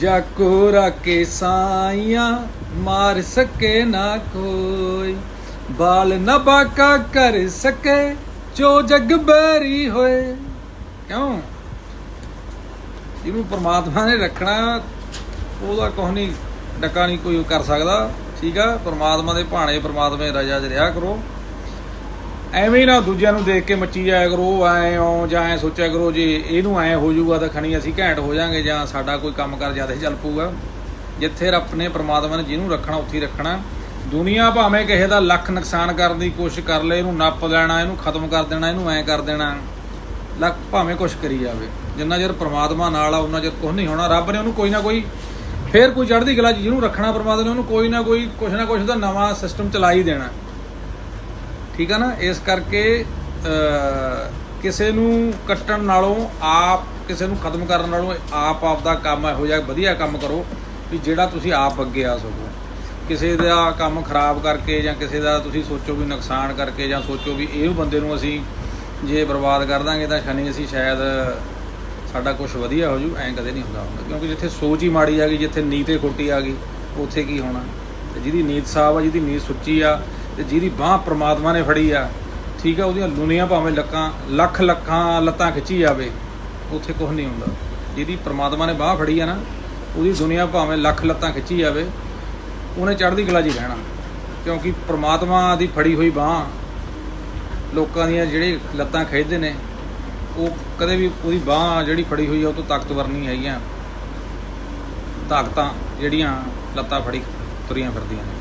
ਜਾਕੋ ਰਾਕੇ ਸਾਈਆਂ, ਮਾਰ ਸਕੇ ਨਾ ਕੋਈ। ਬਾਲ ਨਾ ਬਾਕਾ ਕਰ ਸਕੇ, ਜੋ ਜਗ ਬੈਰੀ ਹੋਏ। ਕਿਉਂ? ਜਿਹਨੂੰ ਪ੍ਰਮਾਤਮਾ ਨੇ ਰੱਖਣਾ, ਉਹਦਾ ਕੁਛ ਨਹੀਂ ਡੱਕਾ ਨਹੀਂ ਕੋਈ ਕਰ ਸਕਦਾ। ਠੀਕ ਆ? ਪ੍ਰਮਾਤਮਾ ਦੇ ਭਾਣੇ ਪ੍ਰਮਾਤਮਾ ਦੀ ਰਜਾ 'ਚ ਰਿਹਾ ਕਰੋ। ਐਵੇਂ ਹੀ ਨਾ ਦੂਜਿਆਂ ਨੂੰ ਦੇਖ ਕੇ ਮੱਚੀ ਜਾਇਆ ਕਰੋ, ਉਹ ਐ ਓ ਜਾਂ ਐ ਸੋਚਿਆ ਕਰੋ, ਜੇ ਇਹਨੂੰ ਐ ਹੋ ਜਾਊਗਾ ਤਾਂ ਖਣੀ ਅਸੀਂ ਘੈਂਟ ਹੋ ਜਾਾਂਗੇ ਜਾਂ ਸਾਡਾ ਕੋਈ ਕੰਮ ਕਰ ਜ਼ਿਆਦਾ ਚੱਲ ਪਊਗਾ। ਜਿੱਥੇ ਰੱਬ ਨੇ ਪ੍ਰਮਾਤਮਾ ਨੇ ਜਿਹਨੂੰ ਰੱਖਣਾ, ਉੱਥੇ ਹੀ ਰੱਖਣਾ। ਦੁਨੀਆ ਭਾਵੇਂ ਕਿਸੇ ਦਾ ਲੱਖ ਨੁਕਸਾਨ ਕਰਨ ਦੀ ਕੋਸ਼ਿਸ਼ ਕਰ ਲੇ, ਇਹਨੂੰ ਨੱਪ ਲੈਣਾ, ਇਹਨੂੰ ਖਤਮ ਕਰ ਦੇਣਾ, ਇਹਨੂੰ ਐ ਕਰ ਦੇਣਾ। ਲੱਖ ਭਾਵੇਂ ਕੁਛ ਕਰੀ ਜਾਵੇ। ਜਿੰਨਾ ਚਿਰ ਪ੍ਰਮਾਤਮਾ ਨਾਲ ਆ ਉਹਨਾਂ ਚਿਰ ਕੁਝ ਨਹੀਂ ਹੋਣਾ। ਰੱਬ ਨੇ ਉਹਨੂੰ ਕੋਈ ਨਾ ਕੋਈ, ਫੇਰ ਕੋਈ ਚੜ੍ਹਦੀ ਕਲਾ ਜਿਹਨੂੰ ਰੱਖਣਾ ਪ੍ਰਮਾਤਮਾ ਨੇ, ਉਹਨੂੰ ਕੋਈ ਨਾ ਕੋਈ ਕੁਛ ਨਾ ਕੁਛ ਦਾ ਨਵਾਂ ਸਿਸਟਮ ਚਲਾ ਹੀ ਦੇਣਾ। ਠੀਕ ਆ ਨਾ? ਇਸ ਕਰਕੇ ਕਿਸੇ ਨੂੰ ਕੱਟਣ ਨਾਲੋਂ ਆਪ, ਕਿਸੇ ਨੂੰ ਖਤਮ ਕਰਨ ਨਾਲੋਂ ਆਪ ਆਪ ਦਾ ਕੰਮ ਇਹੋ ਜਿਹਾ ਵਧੀਆ ਕੰਮ ਕਰੋ ਵੀ ਜਿਹੜਾ ਤੁਸੀਂ ਆਪ ਅੱਗੇ ਆ ਸਕੋ। ਕਿਸੇ ਦਾ ਕੰਮ ਖਰਾਬ ਕਰਕੇ ਜਾਂ ਕਿਸੇ ਦਾ ਤੁਸੀਂ ਸੋਚੋ ਵੀ ਨੁਕਸਾਨ ਕਰਕੇ ਜਾਂ ਸੋਚੋ ਵੀ ਇਹ ਬੰਦੇ ਨੂੰ ਅਸੀਂ ਜੇ ਬਰਬਾਦ ਕਰ ਦਾਂਗੇ ਤਾਂ ਸ਼ਨੀ ਅਸੀਂ ਸ਼ਾਇਦ ਸਾਡਾ ਕੁਝ ਵਧੀਆ ਹੋ ਜੂ, ਐਂ ਕਦੇ ਨਹੀਂ ਹੁੰਦਾ ਹੁੰਦਾ। ਕਿਉਂਕਿ ਜਿੱਥੇ ਸੋਚ ਹੀ ਮਾੜੀ ਆ ਗਈ, ਜਿੱਥੇ ਨੀਤ ਖੋਟੀ ਆ ਗਈ, ਉੱਥੇ ਕੀ ਹੋਣਾ? ਤੇ ਜਿਹਦੀ ਨੀਤ ਸਾਫ਼ ਆ, ਜਿਹਦੀ ਨੀਤ ਸੁੱਚੀ ਆ ਤੇ ਜਿਹਦੀ ਬਾਹ ਪ੍ਰਮਾਤਮਾ ਨੇ ਫੜੀ ਆ, ਠੀਕ ਆ, ਉਹਦੀਆਂ ਦੁਨੀਆ ਭਾਵੇਂ ਲੱਕਾਂ, ਲੱਖ ਲੱਖਾਂ ਲੱਤਾਂ ਖਿੱਚੀ ਜਾਵੇ, ਉੱਥੇ ਕੁਝ ਨਹੀਂ ਹੁੰਦਾ। ਜਿਹਦੀ ਪ੍ਰਮਾਤਮਾ ਨੇ ਬਾਹ ਫੜੀ ਆ ਨਾ, ਉਹਦੀ ਦੁਨੀਆ ਭਾਵੇਂ ਲੱਖ ਲੱਤਾਂ ਖਿੱਚੀ ਜਾਵੇ, ਉਹਨੇ ਚੜ੍ਹਦੀ ਕਲਾ 'ਚ ਹੀ ਰਹਿਣਾ। ਕਿਉਂਕਿ ਪ੍ਰਮਾਤਮਾ ਦੀ ਫੜੀ ਹੋਈ ਬਾਹ, ਲੋਕਾਂ ਦੀਆਂ ਜਿਹੜੇ ਲੱਤਾਂ ਖਿੱਚਦੇ ਨੇ, ਉਹ ਕਦੇ ਵੀ ਉਹਦੀ ਬਾਹ ਜਿਹੜੀ ਫੜੀ ਹੋਈ ਆ, ਉਹ ਤੋਂ ਤਾਕਤਵਰ ਨਹੀਂ ਹੈਗੀਆਂ। ਤਾਕਤਾਂ ਜਿਹੜੀਆਂ ਲੱਤਾਂ ਫੜੀ ਤੁਰੀਆਂ ਫਿਰਦੀਆਂ ਨੇ।